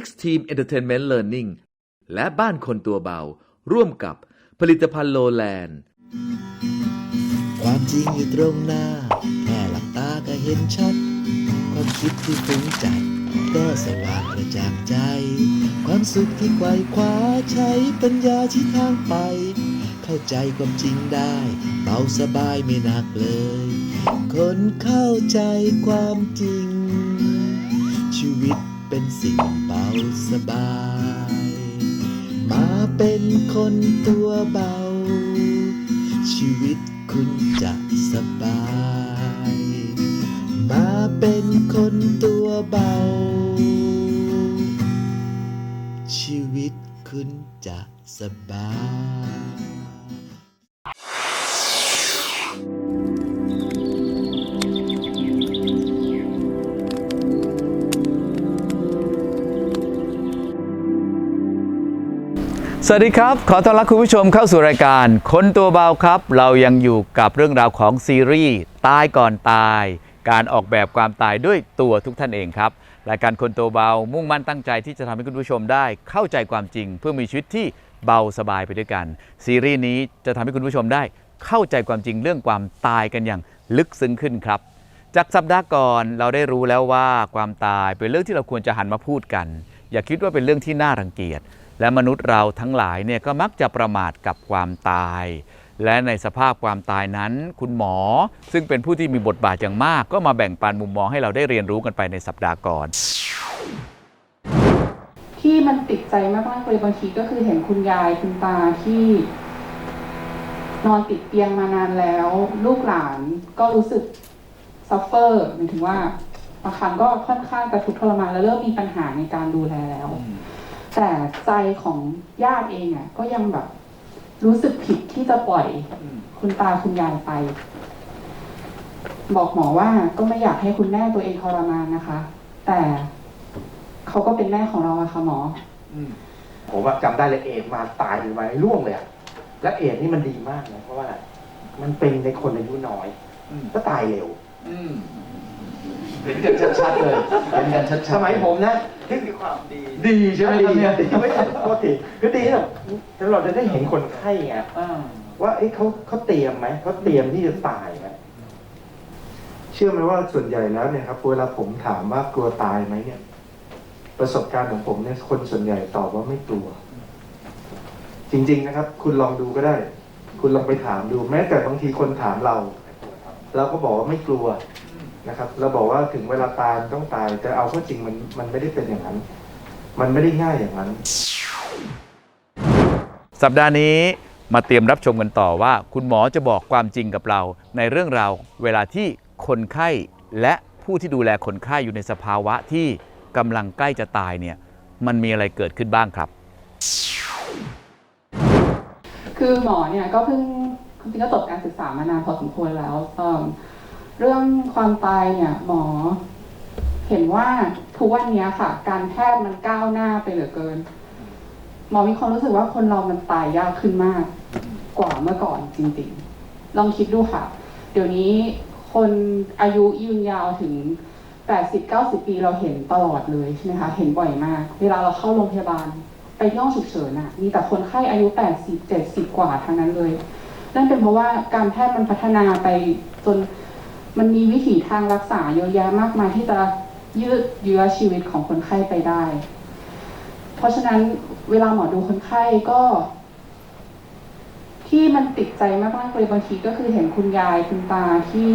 X Team Entertainment Learning และบ้านคนตัวเบา ร่วมกับผลิตภัณฑ์โลแลนด์ ความจริงอยู่ตรงหน้า แค่หลับตาก็เห็นชัด ความคิดที่ฟุ้งจัดก็สว่างกระจ่างใจ ความสุขที่ไขว่คว้าใช้ปัญญาชี้ทางไป เข้าใจความจริงได้เบาสบายไม่หนักเลย คนเข้าใจความจริง ชีวิตเป็นสิ่ง สบาย มาเป็นคนตัวเบา ชีวิตคุณจะสบาย มาเป็นคนตัวเบา ชีวิตคุณจะสบาย สวัสดีครับ ขอต้อนรับคุณผู้ชมเข้าสู่รายการ คนตัวเบาครับ เรายังอยู่กับเรื่องราวของซีรีส์ตายก่อนตาย การออกแบบความตายด้วยตัวทุกท่านเองครับ รายการคนตัวเบามุ่งมั่นตั้งใจที่จะทำให้คุณผู้ชมได้เข้าใจความจริง เพื่อมีชีวิตที่เบาสบายไปด้วยกัน ซีรีส์นี้จะทำให้คุณผู้ชมได้เข้าใจความจริงเรื่องความตายกันอย่างลึกซึ้งขึ้นครับ จากสัปดาห์ก่อนเราได้รู้แล้วว่าความตายเป็นเรื่องที่เราควรจะหันมาพูดกัน อย่าคิดว่าเป็นเรื่องที่น่ารังเกียจ และมนุษย์เราทั้งหลายเนี่ยก็มักจะประมาทกับความตาย และในสภาพความตายนั้น คุณหมอ ซึ่งเป็นผู้ที่มีบทบาทอย่างมาก ก็มาแบ่งปันมุมมองให้เราได้เรียนรู้กันไปในสัปดาห์ก่อน ที่มันติดใจมากๆเลยบางทีก็คือเห็นคุณยายคุณตาที่นอนติดเตียงมานานแล้ว ลูกหลานก็รู้สึกซัฟเฟอร์หมายถึงว่าบางครั้งก็ค่อนข้างกระทุกข์ทรมานและเริ่มมีปัญหาในการดูแลแล้ว แต่ใจของญาติเองอะก็ยังแบบ รู้สึกผิดที่จะปล่อยคุณตาคุณยายไป บอกหมอว่าก็ไม่อยากให้คุณแม่ตัวเองทรมานนะคะ แต่เขาก็เป็นแม่ของเราอะค่ะหมอผมว่าจำได้เลยเอดส์มาตายเลยมาร่วงเลยอะแล้วเอดส์นี่มันดีมากนะเพราะว่า มันเป็นในคนอายุน้อยก็ตายเร็ว เห็นกันชัดๆเลยเห็นกันชัดสมัยผมนะที่มีความดีดีใช่ไหมดีดีเนี่ยดีไม่ใช่โทษทีคือดีแบบแล้วเราจะได้เห็นคนไข้ไงว่าเอ้เขาเขาเตรียมไหมเขาเตรียมที่จะตายไหมเชื่อไหมว่าส่วนใหญ่แล้วเนี่ยครับเวลาผมถามว่ากลัวตายไหมเนี่ย ประสบการณ์ของผมเนี่ยคนส่วนใหญ่ตอบว่าไม่กลัว จริง ๆนะครับ คุณลองดูก็ได้ คุณลองไปถามดูแม้แต่บางทีคนถามเราเราก็บอกว่าไม่กลัว นะครับเราบอกว่าถึงเวลาตายมันต้องตาย แต่เอาเข้าจริงมันมันไม่ได้เป็นอย่างนั้น มันไม่ได้ง่ายอย่างนั้น สัปดาห์นี้มาเตรียมรับชมกันต่อว่า คุณหมอจะบอกความจริงกับเรา ในเรื่องราวเวลาที่คนไข้และผู้ที่ดูแลคนไข้อยู่ในสภาวะที่กำลังใกล้จะตายเนี่ยมันมีอะไรเกิดขึ้นบ้างครับ คือหมอเนี่ยก็เพิ่งจริงๆก็จบการศึกษามานานพอสมควรแล้ว เรื่องความตายเนี่ยหมอ เห็นว่าทุกวันนี้ค่ะ การแพทย์มันก้าวหน้าไปเหลือเกิน หมอมีความรู้สึกว่าคนเรามันตายยากขึ้นมาก กว่าเมื่อก่อนจริงๆ ลองคิดดูค่ะ เดี๋ยวนี้คนอายุยืนยาวถึง80-90ปีเราเห็นตลอดเลยใช่ไหมคะ เห็นบ่อยมาก เวลาเราเข้าโรงพยาบาล ไปที่ห้องฉุกเฉินอะมีแต่คนไข้อายุ80 70กว่าทั้งนั้นเลย นั่นเป็นเพราะว่าการแพทย์มันพัฒนาไปจน มันมีวิถีทางรักษาเยอะแยะมากมายที่จะยืดเยื้อชีวิตของคนไข้ไปได้ เพราะฉะนั้นเวลาหมอดูคนไข้ก็ ที่มันติดใจมากๆเลยบางทีก็คือเห็นคุณยายคุณตาที่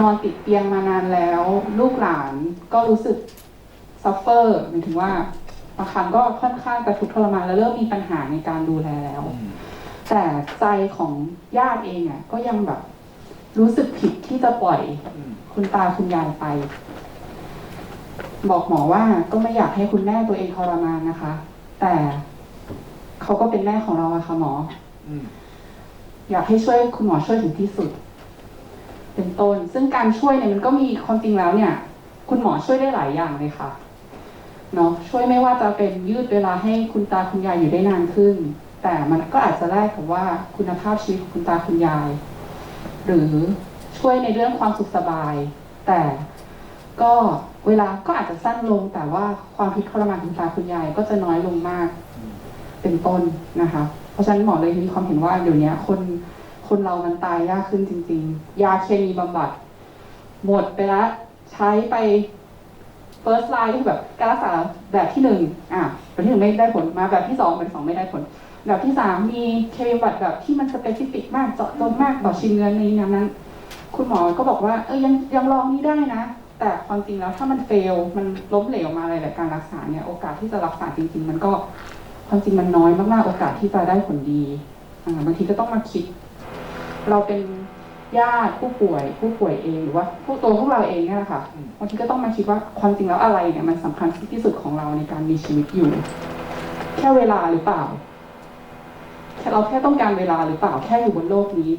นอนติดเตียงมานานแล้ว ลูกหลานก็รู้สึกซัฟเฟอร์หมายถึงว่าบางครั้งก็ค่อนข้างกระทุกข์ทรมานและเริ่มมีปัญหาในการดูแลแล้ว แต่ใจของญาติเองอะก็ยังแบบ รู้สึกผิดที่จะปล่อยคุณตาคุณยายไป บอกหมอว่าก็ไม่อยากให้คุณแม่ตัวเองทรมานนะคะ แต่เขาก็เป็นแม่ของเราอะค่ะหมอออยากให้ช่วยคุณหมอช่วยถึงที่สุด เป็นต้น ซึ่งการช่วยเนี่ยมันก็มีความจริงแล้วเนี่ย คุณหมอช่วยได้หลายอย่างเลยค่ะเนาะช่วยไม่ว่าจะเป็นยืดเวลาให้คุณตาคุณยายอยู่ได้นานขึ้น แต่มันก็อาจจะแลกกับว่าคุณภาพชีวิตของคุณตาคุณยาย หรือช่วยในเรื่องความสุขสบาย แต่ก็เวลาก็อาจจะสั้นลง แต่ว่าความทุกข์ทรมานของตาคุณยายก็จะน้อยลงมาก เป็นต้นนะคะ เพราะฉะนั้นหมอเลยมีความเห็นว่าเดี๋ยวนี้คนคนเรามันตายยากขึ้นจริง ๆ ยาเคมีบำบัด หมดไปแล้วใช้ไป first line ก็คือแบบการรักษาแบบที่หนึ่งอะแบบที่หนึ่งไม่ได้ผลมาแบบที่สองแบบที่สองไม่ได้ผล แบบที่สามมีเคมีบำบัดแบบที่มันสเปซิฟิกมากเจาะจงมากต่อชิ้นเนื้อในนั้นนั้น คุณหมอก็บอกว่าเออยังยังลองนี้ได้นะ แต่ความจริงแล้วถ้ามันเฟลมันล้มเหลวมาอะไรแบบการรักษาเนี่ยโอกาสที่จะรักษาจริง ๆ มันก็ความจริงมันน้อยมากๆโอกาสที่จะได้ผลดีบางทีก็ต้องมาคิด เราเป็นญาติผู้ป่วย ผู้ป่วยเองหรือว่าผู้ตัวพวกเราเองเนี่ยแหละค่ะบางทีก็ต้องมาคิดว่าความจริงแล้วอะไรเนี่ยมันสำคัญที่สุดของเราในการมีชีวิตอยู่ แค่เวลาหรือเปล่า เราแค่ต้องการเวลาหรือเปล่าแค่อยู่บนโลกนี้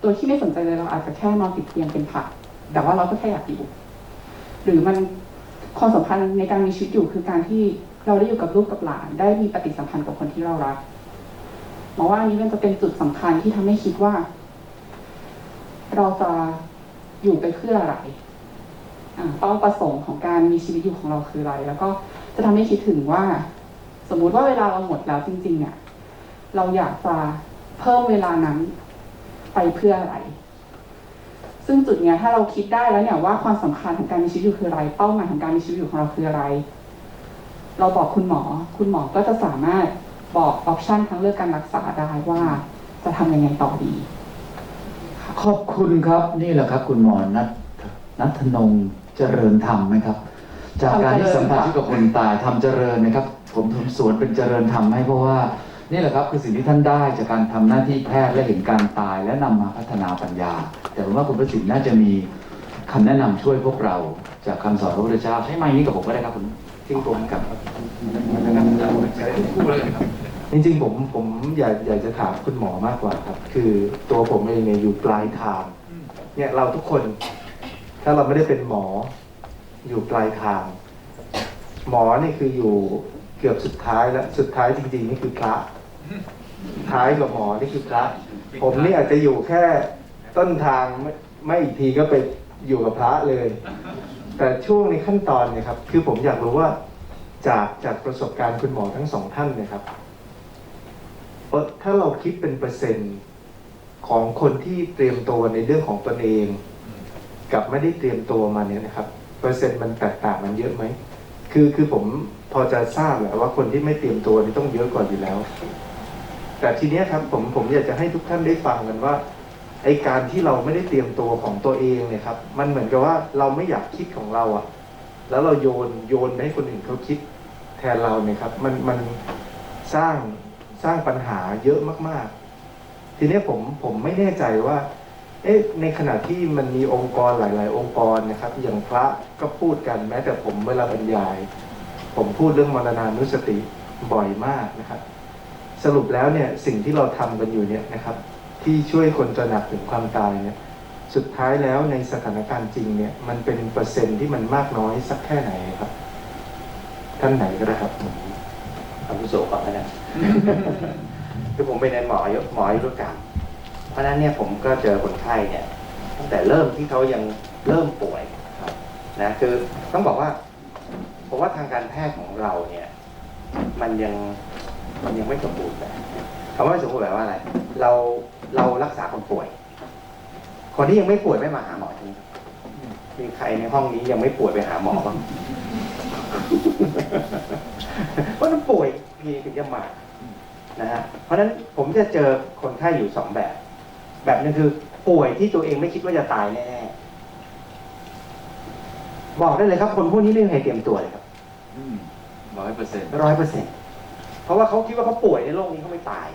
โดยที่ไม่สนใจเลยเราอาจจะแค่นอนติดเตียงเป็นผัก แต่ว่าเราก็แค่อยากอยู่ หรือมันความสัมพันธ์ในการมีชีวิตอยู่คือการที่เราได้อยู่กับลูกกับหลาน ได้มีปฏิสัมพันธ์กับคนที่เรารักหมอว่าอันนี้มันจะเป็นจุดสำคัญที่ทำให้คิดว่า เราจะอยู่ไปเพื่ออะไรอ่าเป้าประสงค์ของการมีชีวิตอยู่ของเราคืออะไร แล้วก็จะทำให้คิดถึงว่า สมมุติว่าเวลาเราหมดแล้วจริงๆเนี่ย เราอยากจะเพิ่มเวลานั้นไปเพื่ออะไร ซึ่งจุดเนี้ยถ้าเราคิดได้แล้วเนี่ยว่าความสำคัญของการมีชีวิตอยู่คืออะไร เป้าหมายของการมีชีวิตอยู่ของเราคืออะไร เราบอกคุณหมอ คุณหมอก็จะสามารถบอกออปชันทั้งเรื่องการรักษาได้ว่าจะทำยังไงต่อดี ขอบคุณครับนี่แหละครับ คุณหมอนัทนัทนงเจริญธรรมไหมครับ จากการที่สัมผัสกับคนตายทำเจริญนะครับ ผมทำสวนเป็นเจริญธรรมให้เพราะว่า นี่แหละครับคือสิ่งที่ท่านได้จากการทำหน้าที่แพทย์และเห็นการตายและนำมาพัฒนาปัญญา แต่ผมว่าคุณประสิทธิ์น่าจะมีคำแนะนำช่วยพวกเรา จากคำสอนพระพุทธเจ้าใช้ไม้นี้กับผมก็ได้ครับคุณจริงผมกับจริงๆผมผมอยากอยากจะถามคุณหมอมากกว่าครับ คือตัวผมเองเนี่ยอยู่ปลายทางเนี่ยเราทุกคน ถ้าเราไม่ได้เป็นหมออยู่ปลายทาง หมอนี่คืออยู่ กือบสุดท้ายแล้ว สุดท้ายจริงๆนี่คือพระ ท้ายกับหมอนี่คือพระ ผมนี่อาจจะอยู่แค่ต้นทางไม่ไม่อีกทีก็ไปอยู่กับพระเลย แต่ช่วงในขั้นตอนเนี่ยครับ คือผมอยากรู้ว่าจากจากประสบการณ์คุณหมอทั้งสองท่านเนะครับเอ่อถ้าเราคิดเป็นเปอร์เซ็นต์ของคนที่เตรียมตัวในเรื่องของตนเอง กับไม่ได้เตรียมตัวมาเนี่ยนะครับ เปอร์เซ็นต์มันแตกต่างมันเยอะไหมคือคือผม พอจะทราบแหละว่าคนที่ไม่เตรียมตัวนี่ต้องเยอะกว่าอยู่แล้ว แต่ทีเนี้ยครับผมผมอยากจะให้ทุกท่านได้ฟังกันว่าไอการที่เราไม่ได้เตรียมตัวของตัวเองเนี่ยครับ มันเหมือนกับว่าเราไม่อยากคิดของเราอะแล้วเราโยนโยนให้คนอื่นเขาคิดแทนเราเนี่ยครับ มันมันสร้างสร้างปัญหาเยอะมาก ๆ ทีเนี้ยผมผมไม่แน่ใจว่า เอ๊ะในขณะที่มันมีองค์กรหลาย ๆ องค์กรนะครับ อย่างพระก็พูดกันแม้แต่ผมเวลาบรรยาย ผมพูดเรื่องมรณานุสติบ่อยมากนะครับ สรุปแล้วเนี่ยสิ่งที่เราทำกันอยู่เนี่ยนะครับ ที่ช่วยคนตระหนักถึงความตายเนี่ยสุดท้ายแล้วในสถานการณ์จริงเนี่ย มันเป็นเปอร์เซ็นต์ที่มันมากน้อยสักแค่ไหนครับ ท่านไหนก็ได้ครับอาวุโสก่อนแล้วนะคือผมเป็นหมออายุหมออายุรกรรมเพราะฉะนั้นเนี่ยผมก็เจอคนไข้เนี่ยตั้งแต่เริ่มที่เขายังเริ่มป่วยครับนะคือต้องบอกว่า ผมว่าทางการแพทย์ของเราเนี่ย มันยังมันยังไม่สมบูรณ์แบบคำว่าไม่สมบูรณ์แบบว่าอะไร เราเรารักษาคนป่วย คนที่ยังไม่ป่วยไม่มาหาหมอจริงมีใครในห้องนี้ยังไม่ป่วยไปหาหมอบ้างเพราะนั้นป่วยพีถึงจะมานะฮะเพราะนั้นผมจะเจอคนไข้อยู่สองแบบ แบบหนึงคือป่วยที่ตัวเองไม่คิดว่าจะตายแน่ๆ บอกได้เลยครับ คนพวกนี้ไม่มีใครเตรียมตัวเลยครับร้อยเปอร์เซ็นต์ร้อยเปอร์เซ็นต์เพราะว่าเขาคิดว่าเขาป่วยในโรคนี้เขาไม่ตาย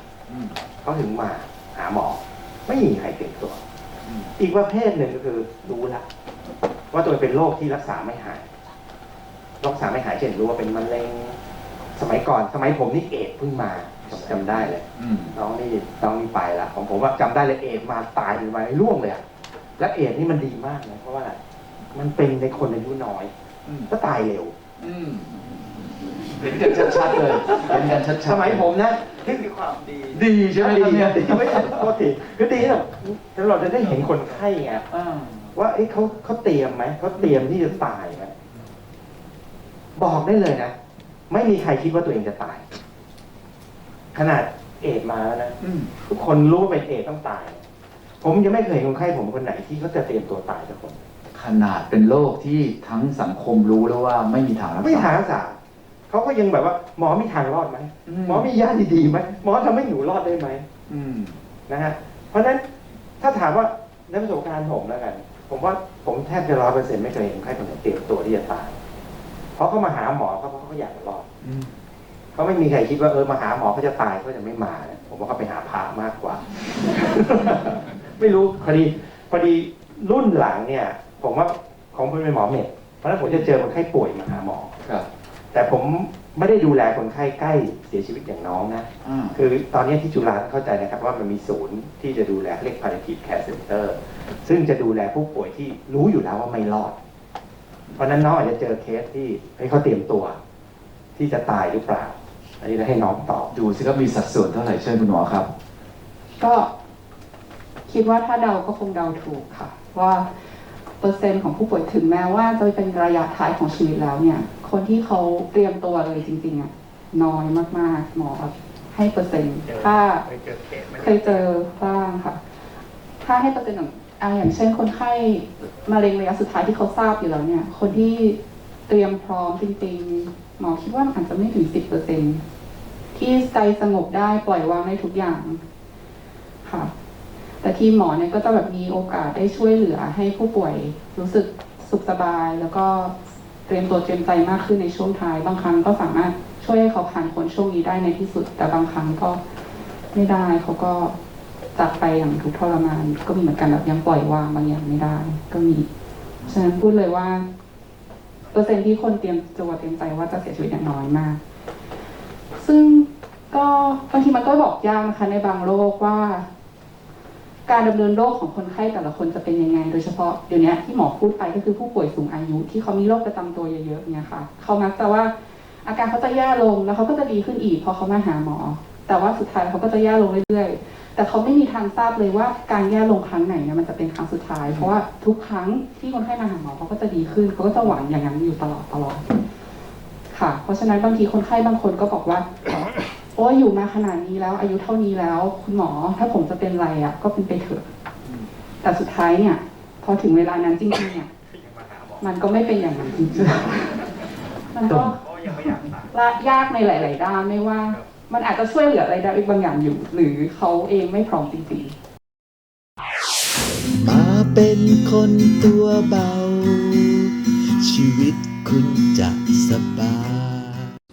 เขาถึงมาหาหมอ ไม่มีใครเตรียมตัว อีกประเภทหนึ่งก็คือรู้ละว่าตัวเองเป็นโรคที่รักษาไม่หาย รักษาไม่หายเช่นรู้ว่าเป็นมะเร็ง สมัยก่อน สมัยผมนี่เอดส์เพิ่งมาผมจำได้เลยน้องนี่น้องนี่ไปละของผมว่าจำได้เลยเอดส์มาตายไปร่วงเลยอะและเอดส์นี่มันดีมากนะเพราะว่าอะไร มันเป็นในคนอายุน้อยก็ตายเร็วเห็นกันชัดๆเลยเห็นกันชัดๆสมัยผมนะนี่คือความดี ดีใช่ไหมครับเนี่ยดีไม่ใช่โทษทีคือดีแบบแล้วเราจะได้เห็นคนไข้ไงอ่าว่าเอ้เขาเขาเตรียมไหมเขาเตรียมที่จะตายไหมบอกได้เลยนะไม่มีใครคิดว่าตัวเองจะตาย ขนาดเอดส์มาแล้วนะอืมทุกคนรู้ว่าเป็นเอดส์ต้องตาย ผมยังไม่เคยเห็นคนไข้ผมคนไหนที่เขาจะเตรียมตัวตายสักคน ขนาดเป็นโรคที่ทั้งสังคมรู้แล้วว่าไม่มีทางรักษาไม่หารักษาเขาก็ยังแบบว่า หมอมีทางรอดไหมอืม หมอมียาดีๆไหมหมอทำให้หนูรอดได้ไหมอืม นะฮะเพราะฉะนั้นถ้าถามว่าในประสบการณ์ผมแล้วกัน ผมว่าผมแทบจะร้อยเปอร์เซ็นต์ไม่เคยเห็นคนไข้คนไหนเตรียมตัวที่จะตายเพราะเขามาหาหมอเขาเพราะเขาอยากรอดอืม เขาไม่มีใครคิดว่าเออมาหาหมอเขาจะตายเขาจะไม่มานะผมว่าเขาไปหาพระมากกว่า ไม่รู้พอดีพอดีรุ่นหลังเนี่ย ผมว่าของผมเป็นหมอเม็ดเพราะฉะนั้นผมจะเจอคนไข้ป่วยมาหาหมอ ครับแต่ผมไม่ได้ดูแลคนไข้ใกล้เสียชีวิตอย่างน้องนะ อ่าคือตอนนี้ที่จุฬาเข้าใจนะครับว่ามันมีศูนย์ที่จะดูแลเรียก palliative care center ซึ่งจะดูแลผู้ป่วยที่รู้อยู่แล้วว่าไม่รอด เพราะฉะนั้นน้องอาจจะเจอเคสที่ให้เขาเตรียมตัว ที่จะตายหรือเปล่า อันนี้เราให้น้องตอบ ดูสิครับมีสัดส่วนเท่าไหร่เชิญคุณหมอครับ ก็คิดว่าถ้าเดาก็คงเดาถูกค่ะ ว่า เปอร์เซ็นต์ของผู้ป่วยถึงแม้ว่าจะเป็นระยะท้ายของชีวิตแล้วเนี่ย คนที่เขาเตรียมตัวเลยจริงๆอะน้อยมากๆ หมอให้เปอร์เซ็นต์ถ้าเคยเจอบ้างค่ะ ถ้าให้เปอร์เซ็นต์อย่างอะอย่างเช่นคนไข้มะเร็งระยะสุดท้ายที่เขาทราบอยู่แล้วเนี่ย คนที่เตรียมพร้อมจริงๆ หมอคิดว่าอาจจะไม่ถึงสิบเปอร์เซ็นที่ใจสงบได้ปล่อยวางได้ทุกอย่างค่ะ แต่ทีมหมอเนี่ยก็จะแบบมีโอกาสได้ช่วยเหลือให้ผู้ป่วยรู้สึกสุขสบาย แล้วก็เตรียมตัวเตรียมใจมากขึ้นในช่วงท้าย บางครั้งก็สามารถช่วยให้เขาผ่านพ้นช่วงนี้ได้ในที่สุด แต่บางครั้งก็ไม่ได้เขาก็จากไปอย่างทุกข์ทรมาน ก็มีเหมือนกันแบบยังปล่อยวางบางอย่างไม่ได้ ก็มีฉะนั้นพูดเลยว่าเปอร์เซ็นต์ที่คนเตรียมตัวเตรียมใจว่าจะเสียชีวิตเนี่ยน้อยมาก ซึ่งก็บางทีมันก็บอกยากนะคะในบางโรคว่า การดำเนินโรคของคนไข้แต่ละคนจะเป็นยังไง โดยเฉพาะเดี๋ยวนี้ที่หมอพูดไปก็คือผู้ป่วยสูงอายุ ที่เขามีโรคประจำตัวเยอะๆเนี่ยค่ะเขามักจะว่าอาการเขาจะแย่ลงแล้วเขาก็จะดีขึ้นอีกพอเขามาหาหมอ แต่ว่าสุดท้ายเขาก็จะแย่ลงเรื่อยๆ แต่เขาไม่มีทางทราบเลยว่าการแย่ลงครั้งไหนเนี่ยมันจะเป็นครั้งสุดท้าย เพราะว่าทุกครั้งที่คนไข้มาหาหมอเขาก็จะดีขึ้นเขาก็จะหวังอย่างนั้นอยู่ตลอดตลอดค่ะ เพราะฉะนั้นบางทีคนไข้บางคนก็บอกว่า โอ้ยอยู่มาขนาดนี้แล้ว อายุเท่านี้แล้ว คุณหมอ ถ้าผมจะเป็นอะไรอะ ก็เป็นไปเถอะ แต่สุดท้ายเนี่ย พอถึงเวลานั้นจริงๆเนี่ย มันก็ไม่เป็นอย่างนั้นจริงๆมันก็ละยากในหลาย ๆ ด้านไม่ว่า มันอาจจะช่วยเหลืออะไรได้บางอย่างอยู่ หรือเขาเองไม่พร้อมจริงๆ มาเป็นคนตัวเบา ชีวิตคุณจะสบาย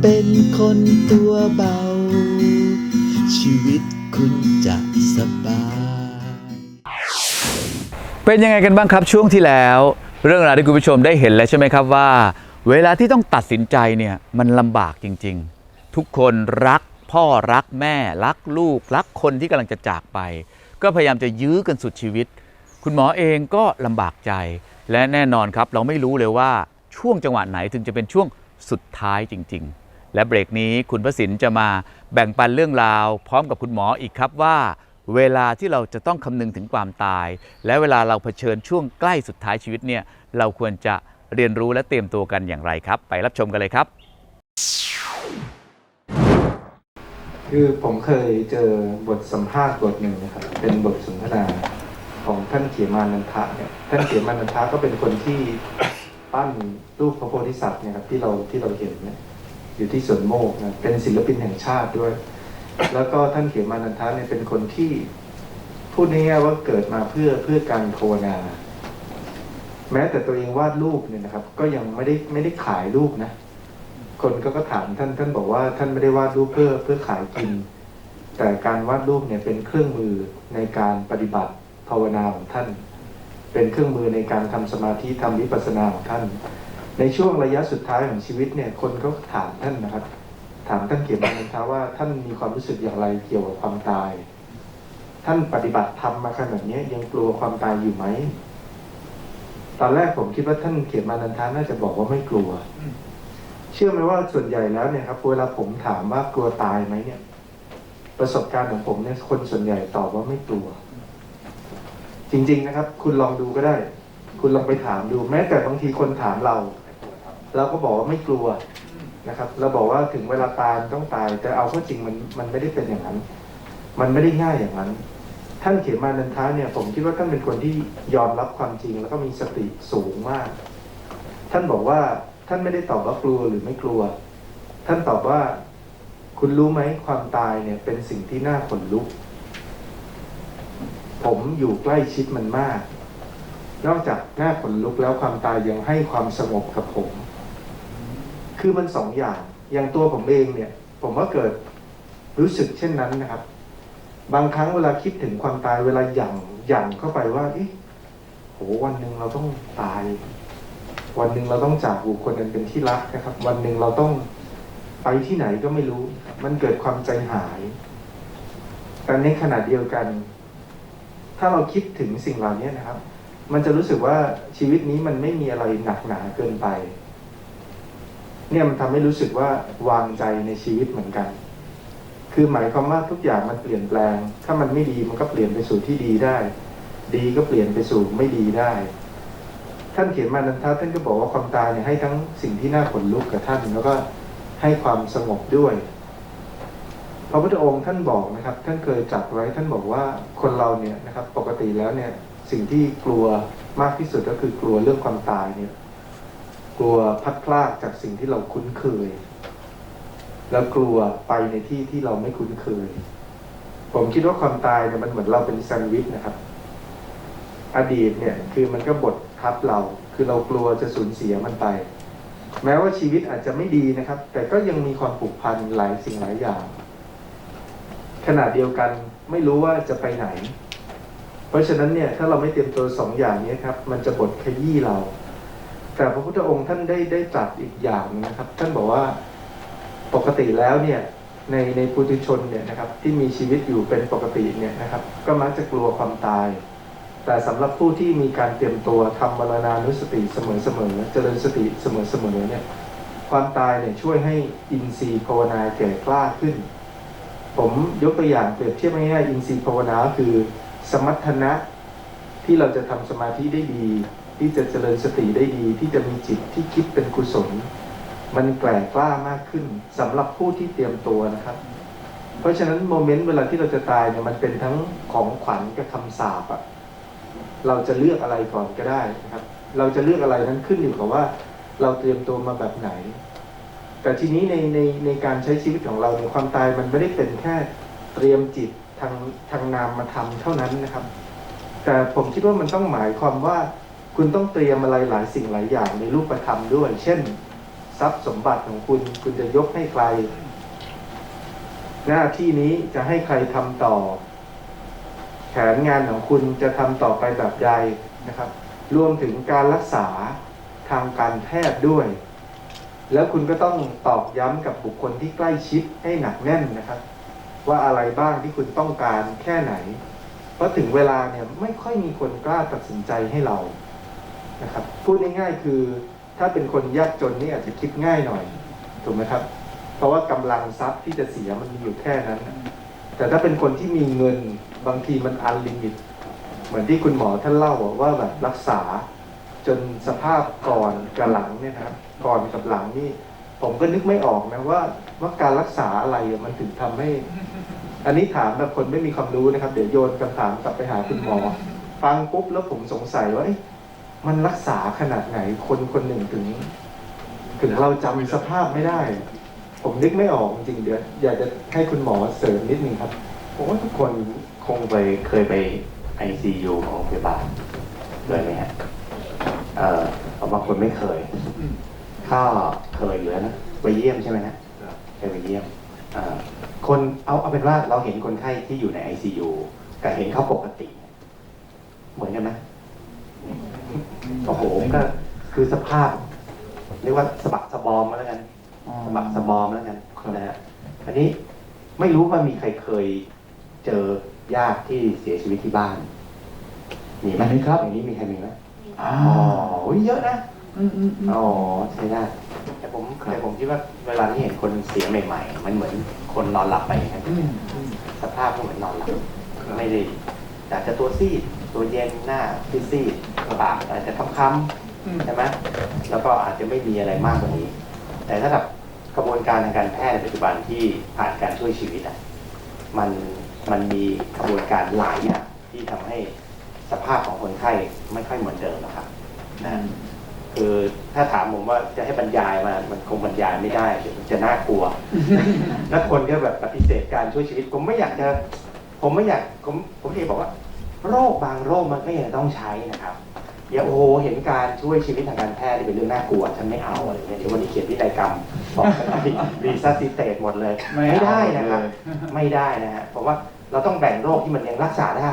เป็นคนตัวเบา ชีวิตคุณจะสบาย เป็นยังไงกันบ้างครับช่วงที่แล้ว เรื่องราวที่คุณผู้ชมได้เห็นแล้วใช่ไหมครับว่า เวลาที่ต้องตัดสินใจเนี่ยมันลำบากจริง ๆ ทุกคนรักพ่อรักแม่รักลูก รักคนที่กำลังจะจากไป ก็พยายามจะยื้อกันสุดชีวิต คุณหมอเองก็ลำบากใจ และแน่นอนครับเราไม่รู้เลยว่าช่วงจังหวะไหนถึงจะเป็นช่วงสุดท้ายจริง ๆ และเบรกนี้คุณพระสินจะมาแบ่งปันเรื่องราว พร้อมกับคุณหมออีกครับว่า เวลาที่เราจะต้องคำนึงถึงความตาย และเวลาเราเผชิญช่วงใกล้สุดท้ายชีวิตเนี่ยเราควรจะเรียนรู้และเตรียมตัวกันอย่างไรครับ ไปรับชมกันเลยครับ คือผมเคยเจอบทสัมภาษณ์บทหนึ่งนะครับเป็นบทสนทนาของท่านเขียมานันทะเนี่ยท่านเขียมานันทะก็เป็นคนที่ปั้นรูปพระโพธิสัตว์เนี่ยครับที่เราที่เราเห็นเนี่ย อยู่ที่สวนโมกนะเป็นศิลปินแห่งชาติด้วย แล้วก็ท่านเขียนมานันทะเนี่ยเป็นคนที่พูดง่ายๆว่าเกิดมาเพื่อเพื่อการภาวนาแม้แต่ตัวเองวาดรูปเนี่ยนะครับ ก็ยังไม่ได้ไม่ได้ขายรูปนะ คนก็ก็ถามท่านท่านบอกว่าท่านไม่ได้วาดรูปเพื่อเพื่อขายกิน แต่การวาดรูปเนี่ยเป็นเครื่องมือในการปฏิบัติภาวนาของท่าน เป็นเครื่องมือในการทำสมาธิทำวิปัสสนาของท่าน ในช่วงระยะสุดท้ายของชีวิตเนี่ยคนก็ถามท่านนะครับ ถามท่านเขียนมาในท้าว่าท่านมีความรู้สึกอย่างไรเกี่ยวกับความตาย ท่านปฏิบัติธรรมมาขนาดนี้ยังกลัวความตายอยู่ไหมตอนแรกผมคิดว่าท่านเขียนมานันทาน่าจะบอกว่าไม่กลัว เชื่อไหมว่าส่วนใหญ่แล้วเนี่ยครับเวลาผมถามว่ากลัวตายไหมเนี่ย ประสบการณ์ของผมเนี่ยคนส่วนใหญ่ตอบว่าไม่กลัว จริง ๆนะครับ คุณลองดูก็ได้ คุณลองไปถามดู แม้แต่บางทีคนถามเรา เราก็บอกว่าไม่กลัวนะครับ เราบอกว่าถึงเวลาตายต้องตาย แต่เอาเข้าจริงมันมันไม่ได้เป็นอย่างนั้น มันไม่ได้ง่ายอย่างนั้น ท่านเขียนมานันทาเนี่ย ผมคิดว่าท่านเป็นคนที่ยอมรับความจริง แล้วก็มีสติสูงมาก ท่านบอกว่าท่านไม่ได้ตอบว่ากลัวหรือไม่กลัว ท่านตอบว่าคุณรู้ไหมความตายเนี่ย เป็นสิ่งที่น่าขนลุก ผมอยู่ใกล้ชิดมันมาก นอกจากหน้าขนลุกแล้วความตายยังให้ความสงบกับผม คือมันสองอย่างอย่างตัวผมเองเนี่ย ผมว่าเกิดรู้สึกเช่นนั้นนะครับ บางครั้งเวลาคิดถึงความตายเวลาหยั่งหยั่งเข้าไปว่าเอ๊ะโหวันหนึ่งเราต้องตาย วันหนึ่งเราต้องจากบุคคลนั้นเป็นที่รักนะครับ วันหนึ่งเราต้องไปที่ไหนก็ไม่รู้ มันเกิดความใจหาย แต่ในขณะเดียวกัน ถ้าเราคิดถึงสิ่งเหล่านี้นะครับ มันจะรู้สึกว่าชีวิตนี้มันไม่มีอะไรหนักหนาเกินไป เนี่ยมันทำให้รู้สึกว่าวางใจในชีวิตเหมือนกัน คือหมายความว่าทุกอย่างมันเปลี่ยนแปลง ถ้ามันไม่ดีมันก็เปลี่ยนไปสู่ที่ดีได้ ดีก็เปลี่ยนไปสู่ไม่ดีได้ ท่านเขียนมานันทาท่านก็บอกว่าความตายเนี่ยให้ทั้งสิ่งที่น่าขนลุกกับท่านแล้วก็ให้ความสงบด้วยพระพุทธองค์ท่านบอกนะครับ ท่านเคยจัดไว้ท่านบอกว่าคนเราเนี่ยนะครับ ปกติแล้วเนี่ยสิ่งที่กลัวมากที่สุดก็คือกลัวเรื่องความตายเนี่ย กลัวพัดพรากจากสิ่งที่เราคุ้นเคย แล้วกลัวไปในที่ที่เราไม่คุ้นเคย ผมคิดว่าความตายเนี่ยมันเหมือนเราเป็นแซนด์วิชนะครับ อดีตเนี่ยคือมันก็บดทับเรา คือเรากลัวจะสูญเสียมันไป แม้ว่าชีวิตอาจจะไม่ดีนะครับ แต่ก็ยังมีความผูกพันหลายสิ่งหลายอย่าง ขณะเดียวกันไม่รู้ว่าจะไปไหน เพราะฉะนั้นเนี่ยถ้าเราไม่เตรียมตัวสองอย่างนี้ครับ มันจะบดขยี้เรา แต่พระพุทธองค์ท่านได้ได้ตรัสอีกอย่างนะครับ ท่านบอกว่าปกติแล้วเนี่ยในในปุถุชนเนี่ยนะครับที่มีชีวิตอยู่เป็นปกติเนี่ยนะครับ ก็มักจะกลัวความตาย แต่สำหรับผู้ที่มีการเตรียมตัวทำมรณานุสติเสมอๆเจริญสติเสมอๆเนี่ยความตายเนี่ยช่วยให้อินทรีย์ภาวนาแก่กล้าขึ้น ผมยกตัวอย่างเปรียบเทียบง่ายๆอินทรีย์ภาวนาคือสมรรถนะที่เราจะทำสมาธิได้ดี ที่จะเจริญสติได้ดี ที่จะมีจิตที่คิดเป็นกุศล มันแกร่กล้ามากขึ้นสำหรับผู้ที่เตรียมตัวนะครับ เพราะฉะนั้นโมเมนต์เวลาที่เราจะตายเนี่ยมันเป็นทั้งของขวัญกับคำสาปอะเราจะเลือกอะไรก่อนก็ได้นะครับ เราจะเลือกอะไรนั้นขึ้นอยู่กับว่า เราเตรียมตัวมาแบบไหน แต่ทีนี้ในในในการใช้ชีวิตของเราในความตายมันไม่ได้เป็นแค่เตรียมจิตทางทางนามมาทำเท่านั้นนะครับ แต่ผมคิดว่ามันต้องหมายความว่า คุณต้องเตรียมอะไรหลายสิ่งหลายอย่างในรูปธรรมด้วย เช่น ทรัพย์สมบัติของคุณ คุณจะยกให้ใคร หน้าที่นี้จะให้ใครทำต่อ แผนงานของคุณจะทำต่อไปแบบใดนะครับ รวมถึงการรักษาทางการแพทย์ด้วย แล้วคุณก็ต้องตอกย้ำกับบุคคลที่ใกล้ชิดให้หนักแน่นนะครับ ว่าอะไรบ้างที่คุณต้องการแค่ไหน เพราะถึงเวลาเนี่ยไม่ค่อยมีคนกล้าตัดสินใจให้เรา นะครับพูดง่ายๆคือถ้าเป็นคนยากจนนี่อาจจะคิดง่ายหน่อยถูกไหมครับ เพราะว่ากำลังทรัพย์ที่จะเสียมันมีอยู่แค่นั้น แต่ถ้าเป็นคนที่มีเงินบางทีมันอันลิมิต เหมือนที่คุณหมอท่านเล่าว่าแบบรักษาจนสภาพก่อนกับหลังเนี่ยนะครับก่อนกับหลังนี่ ผมก็นึกไม่ออกนะว่าว่าการรักษาอะไรมันถึงทำให้ อันนี้ถามแบบคนไม่มีความรู้นะครับ เดี๋ยวโยนคำถามกลับไปหาคุณหมอ ฟังปุ๊บแล้วผมสงสัยว่า มันรักษาขนาดไหนคนคนหนึ่งถึง ถึงเราจำสภาพไม่ได้ ผมนึกไม่ออกจริงเดี๋ยวอยากจะให้คุณหมอเสริมนิดนึงครับผมว่าทุกคนคงไปเคยไป ICU ของโรงพยาบาลเคยไหมฮะเออบางคนไม่เคยก็เคยอยู่แล้วนะไปเยี่ยมใช่ไหมฮะเคยไปเยี่ยมอ่อคนเอาเอาเป็นว่าเราเห็นคนไข้ที่อยู่ใน ICU กับเห็นเขาปกติ เหมือนกันไหม โอ้โหก็คือสภาพ เรียกว่าสะบักสะบอมมาแล้วกันสะบักสะบอมแล้วกันนะฮะอันนี้ไม่รู้ว่ามีใครเคยเจอญาติที่เสียชีวิตที่บ้านมีไหมมีครับอย่างนี้มีใครมีไหมอ๋ออ๋อโอ้ยเยอะนะอืมอืมอืมอ๋อใช่ได้แต่ผมแต่ผมคิดว่าเวลาที่เห็นคนเสียใหม่ๆ มันเหมือนคนนอนหลับไปอย่างนั้นอืมอืมสภาพก็เหมือนนอนหลับไม่ได้อาจจะตัวซีดตัวเย็นหน้าซีดๆ ปากอาจจะค้ำๆใช่ไหมแล้วก็อาจจะไม่มีอะไรมากกว่านี้ แต่ถ้าแบบกระบวนการทางการแพทย์ในปัจจุบันที่ผ่านการช่วยชีวิตอะมันมันมีกระบวนการหลายอย่างที่ทำให้สภาพของคนไข้ไม่ค่อยเหมือนเดิมนะครับนะคือถ้าถามผมว่าจะให้บรรยายมามันคงบรรยายไม่ได้เดี๋ยวมันจะน่ากลัว แล้วคนก็แบบปฏิเสธการช่วยชีวิต ผมไม่อยากจะ ผมไม่อยากผมผมเองบอกว่า โรคบางโรคมันก็ยังต้องใช้นะครับ อย่าโอ้โหเห็นการช่วยชีวิตทางการแพทย์นี่เป็นเรื่องน่ากลัวฉันไม่เอาอะไรเงี้ยเดี๋ยววันนี้เขียนพินัยกรรมบอกกันไปรีซัสซิเตตหมดเลย ไม่เอาได้นะครับเลยไม่ได้นะฮะเพราะว่าเราต้องแบ่งโรคที่มันยังรักษาได้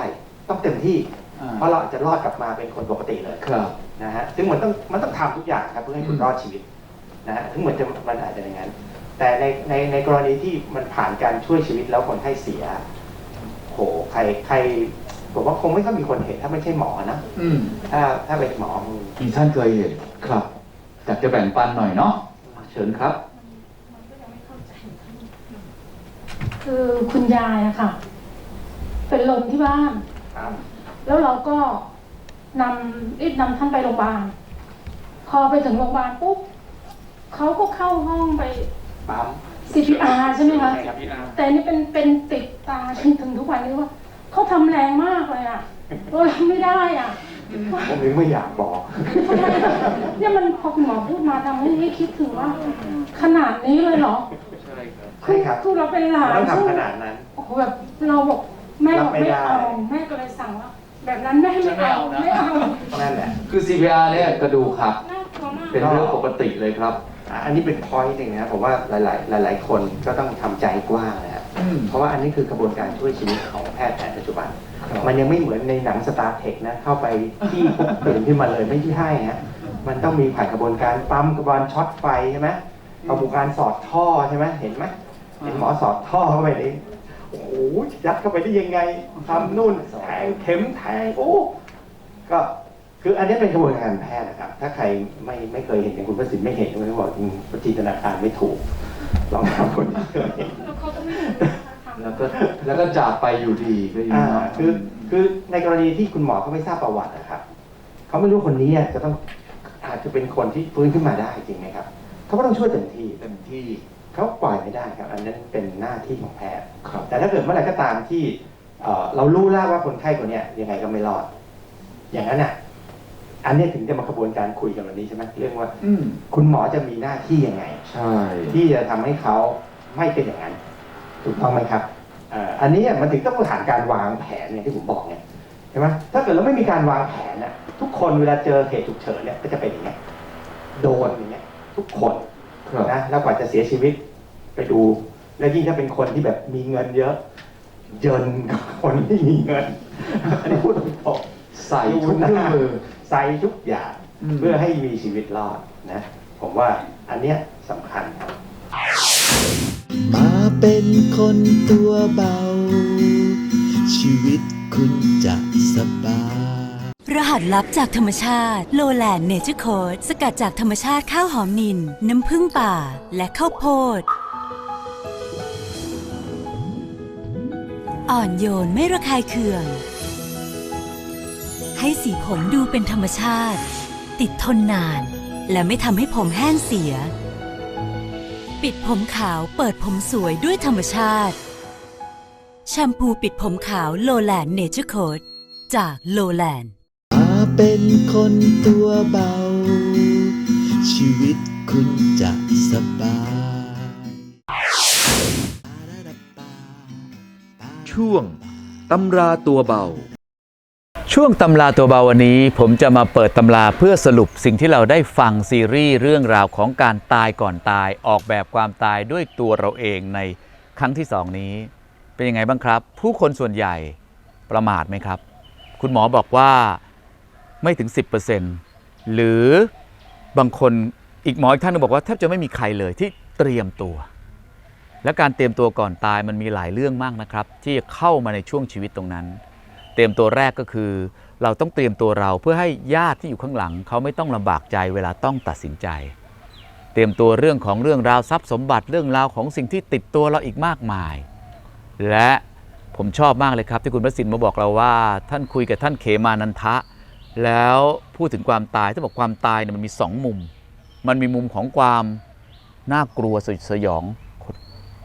ต้องเต็มที่อ่าเพราะเราอาจจะรอดกลับมาเป็นคนปกติเลยครับนะฮะซึ่งมันต้องมันต้องทำทุกอย่างครับเพื่อให้คุณรอดชีวิตนะฮะถึงเหมือนจะมันอาจจะอย่างนั้น แต่ในในในกรณีที่มันผ่านการช่วยชีวิตแล้วคนไข้เสียโหใครใคร ผมว่าคงไม่ค่อยมีคนเห็นถ้าไม่ใช่หมอนะอืมถ้าถ้าเป็นหมอมึงมีท่านเคยเห็นครับอยากจะแบ่งปันหน่อยเนาะเชิญครับ คือคุณยายอะค่ะ เป็นลมที่บ้าน ครับแล้วเราก็นำรีบนำท่านไปโรงพยาบาล พอไปถึงโรงพยาบาลปุ๊บเขาก็เข้าห้องไป ปั๊ม CPR ใช่ไหมคะ ใช่ครับพี่อาแต่นี่เป็นเป็นติดตาจนถึงทุกวันนี้ว่า เขาทำแรงมากเลยอะเรารับไม่ได้อะผมยังไม่อยากบอกทำไมเนี่ยมันพอคุณหมอพูดมาทำให้ให้คิดถึงว่า ขนาดนี้เลยเหรอใช่ครับคือเราเป็นหลานต้องซึ่งทำขนาดนั้นโอ้โหแบบเราบอกแม่บอกรับไม่ไม่ได้เอาแม่ก็เลยสั่งว่าแบบนั้นแม่ไม่เอาไม่เอานั่นแหละคือ CPR เนี่ยกระดูกหักน่ากลัวมากเป็นเรื่องปกติเลยครับอะอันนี้เป็นพอยต์หนึ่งนะครับผมว่าหลาย ๆ หลาย ๆ คนก็ต้องทำใจกว้างนะครับอืม เพราะว่าอันนี้คือกระบวนการช่วยชีวิตของแพทย์แผนปัจจุบันครับมันยังไม่เหมือนในหนังสตาร์เทคนะเข้าไปที่ปุ๊บตื่นขึ้นมาเลยไม่ใช่ฮะมันต้องมีผ่านกระบวนการปั๊มกระบวนการช็อตไฟใช่ไหมกระบวนการสอดท่อใช่ไหมเห็นไหมเห็นหมอสอดท่อเข้าไปนี่โอ้โหยัดเข้าไปได้ยังไงทำนู่นแทงเข็มแทงโอ้ก็คืออันนี้เป็นกระบวนการแพทย์นะครับ ถ้าใครไม่ไม่เคยเห็นอย่างคุณประสิทธิ์ไม่เห็นก็บอกอืมจินตนาการไม่ถูก ลองทำคนที่เคยเห็น แล้วเขาก็ไม่รู้นะคะทำแล้วก็แล้วก็จากไปอยู่ดีก็อยู่อ่าเนาะคือคือในกรณีที่คุณหมอเขาไม่ทราบประวัตินะครับเขาไม่รู้คนนี้อะจะต้องอาจจะเป็นคนที่ฟื้นขึ้นมาได้จริงไหมครับเขาก็ต้องช่วยเต็มที่เต็มที่เขาปล่อยไม่ได้ครับ อันนั้นเป็นหน้าที่ของแพทย์ครับ แต่ถ้าเกิดเมื่อไหร่ก็ตามที่เอ่อเรารู้แล้วว่าคนไข้คนเนี้ยยังไงก็ไม่รอด อย่างนั้นอะ อันเนี้ยถึงจะมากระบวนการคุยกันวันนี้ใช่ไหมเรื่องว่า อืมคุณหมอจะมีหน้าที่ยังไง ใช่ ที่จะทำให้เขาไม่เป็นอย่างนั้น ถูกต้องไหมครับเอ่ออันนี้มันถึงต้องผ่านการวางแผนเนี่ยที่ผมบอกเนี่ยใช่ไหมถ้าเกิดเราไม่มีการวางแผนนะทุกคนเวลาเจอเหตุฉุกเฉินเนี่ยก็จะเป็นอย่างเงี้ยโดนอย่างเงี้ยทุกคนครับนะแล้วกว่าจะเสียชีวิตไปดู แล้วยิ่งถ้าเป็นคนที่แบบมีเงินเยอะ เยินกับคนที่มีเงินอันนี้พูดตรงๆใส่ทุกเครื่องมือใส่ทุกอย่างอืมเพื่อให้มีชีวิตรอดนะ ผมว่าอันเนี้ยสำคัญครับ มาเป็นคนตัวเบา ชีวิตคุณจะสบาย รหัสลับจากธรรมชาติโลแลนเนเจอร์โคดสกัดจากธรรมชาติข้าวหอมนิน น้ำผึ้งป่า และข้าวโพด อ่อนโยนไม่ระคายเคือง ให้สีผมดูเป็นธรรมชาติ ติดทนนาน และไม่ทำให้ผมแห้งเสีย ปิดผมขาวเปิดผมสวยด้วยธรรมชาติ แชมพูปิดผมขาวโลแลนด์เนเจอร์โคดจากโลแลนด์มาเป็นคนตัวเบา ชีวิตคุณจะสบาย ช่วงตำราตัวเบา ช่วงตำราตัวเบาวันนี้ ผมจะมาเปิดตำราเพื่อสรุปสิ่งที่เราได้ฟังซีรีส์เรื่องราวของการตายก่อนตายออกแบบความตายด้วยตัวเราเองในครั้งที่สองนี้ เป็นยังไงบ้างครับ ผู้คนส่วนใหญ่ประมาทไหมครับ คุณหมอบอกว่าไม่ถึง 10%นหรือบางคนอีกหมออีกท่านบอกว่าแทบจะไม่มีใครเลยที่เตรียมตัว และการเตรียมตัวก่อนตายมันมีหลายเรื่องมากนะครับ ที่จะเข้ามาในช่วงชีวิตตรงนั้น เตรียมตัวแรกก็คือ เราต้องเตรียมตัวเราเพื่อให้ญาติที่อยู่ข้างหลัง เขาไม่ต้องลำบากใจเวลาต้องตัดสินใจ เตรียมตัวเรื่องของเรื่องราวทรัพย์สมบัติเรื่องราวของสิ่งที่ติดตัวเราอีกมากมาย และผมชอบมากเลยครับที่คุณพระสินมาบอกเราว่า ท่านคุยกับท่านเขมานันทะ แล้วพูดถึงความตายท่านบอกความตายเนี่ยมันมีสองมุม มันมีมุมของความน่ากลัวสยดสยองขน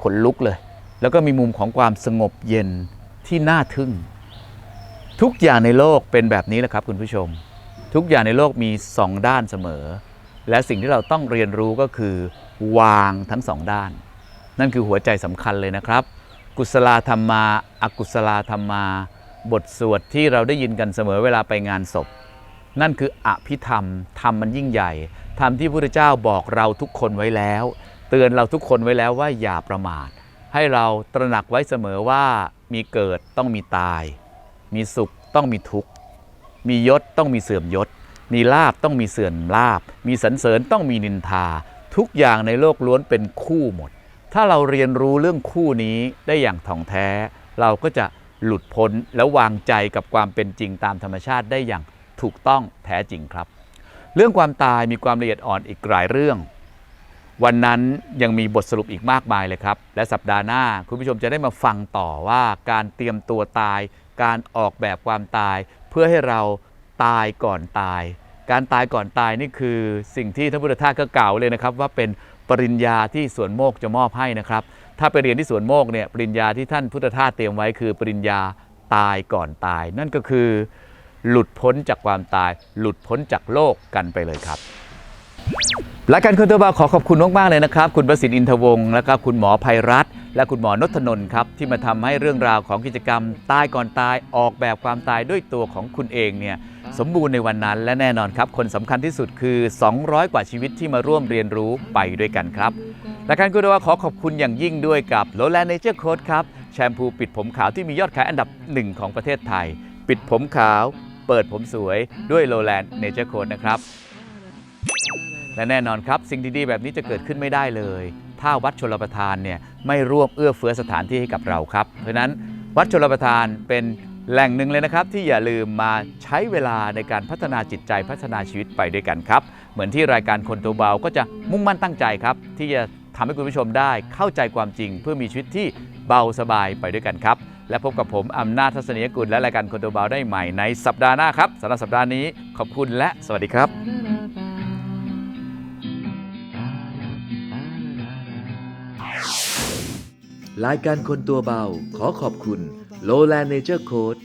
ขนลุกเลย แล้วก็มีมุมของความสงบเย็นที่น่าทึ่ง ทุกอย่างในโลกเป็นแบบนี้แหละครับคุณผู้ชม ทุกอย่างในโลกมีสองด้านเสมอ และสิ่งที่เราต้องเรียนรู้ก็คือ วางทั้งสองด้าน นั่นคือหัวใจสำคัญเลยนะครับ กุศลธรรมาอกุศลธรรมา บทสวดที่เราได้ยินกันเสมอเวลาไปงานศพ นั่นคืออภิธรรมธรรมมันยิ่งใหญ่ธรรมที่พระพุทธเจ้าบอกเราทุกคนไว้แล้ว เตือนเราทุกคนไว้แล้วว่าอย่าประมาท ให้เราตระหนักไว้เสมอว่ามีเกิดต้องมีตาย มีสุขต้องมีทุกข์ มียศต้องมีเสื่อมยศ มีลาบต้องมีเสื่อมลาบ มีสรรเสริญต้องมีนินทา ทุกอย่างในโลกล้วนเป็นคู่หมด ถ้าเราเรียนรู้เรื่องคู่นี้ได้อย่างถ่องแท้ เราก็จะหลุดพ้นและวางใจกับความเป็นจริงตามธรรมชาติได้อย่างถูกต้องแท้จริงครับ เรื่องความตายมีความละเอียดอ่อนอีกหลายเรื่อง วันนั้นยังมีบทสรุปอีกมากมายเลยครับ และสัปดาห์หน้าคุณผู้ชมจะได้มาฟังต่อว่าการเตรียมตัวตาย การออกแบบความตาย เพื่อให้เราตายก่อนตาย การตายก่อนตายนี่คือสิ่งที่ท่านพุทธทาสก็กล่าวเลยนะครับว่าเป็นปริญญาที่สวนโมกจะมอบให้นะครับ ถ้าไปเรียนที่สวนโมกเนี่ยปริญญาที่ท่านพุทธทาสเตรียมไว้คือปริญญาตายก่อนตาย นั่นก็คือ หลุดพ้นจากความตาย หลุดพ้นจากโลกกันไปเลยครับรายการคนตัวบาขอขอบคุณมากๆเลยนะครับ คุณประสิทธิ์อินทวงศ์และก็คุณหมอภัยรัตน์ และคุณหมอนทนนท์ครับที่มาทำให้เรื่องราวของกิจกรรมตายก่อนตายออกแบบความตายด้วยตัวของคุณเองเนี่ยสมบูรณ์ในวันนั้นและแน่นอนครับ คนสำคัญที่สุดคือ 200 กว่าชีวิตที่มาร่วมเรียนรู้ไปด้วยกันครับรายการคุณตัวเบาขอขอบคุณอย่างยิ่งด้วยกับโลแลนเนเจอร์โค้ดครับแชมพูปิดผมขาวที่มียอดขายอันดับหนึ่งของประเทศไทย ปิดผมขาว เปิดผมสวยด้วยโลแลนเนเจอร์โค้ดนะครับและแน่นอนครับ สิ่งดีๆ แบบนี้จะเกิดขึ้นไม่ได้เลย ถ้าวัดชลประทานเนี่ยไม่ร่วมเอื้อเฟื้อสถานที่ให้กับเราครับ เพราะฉะนั้นวัดชลประทานเป็นแหล่งหนึ่งเลยนะครับ ที่อย่าลืมมาใช้เวลาในการพัฒนาจิตใจพัฒนาชีวิตไปด้วยกันครับ เหมือนที่รายการคนตัวเบาก็จะมุ่งมั่นตั้งใจครับ ที่จะทำให้คุณผู้ชมได้เข้าใจความจริง เพื่อมีชีวิตที่เบาสบายไปด้วยกันครับ และพบกับผมอำนาจทัศนียกุลและรายการคนตัวเบาได้ใหม่ในสัปดาห์หน้าครับสำหรับสัปดาห์นี้ขอบคุณและสวัสดีครับ รายการคนตัวเบาขอขอบคุณโลแอนเนเจอร์โค้ด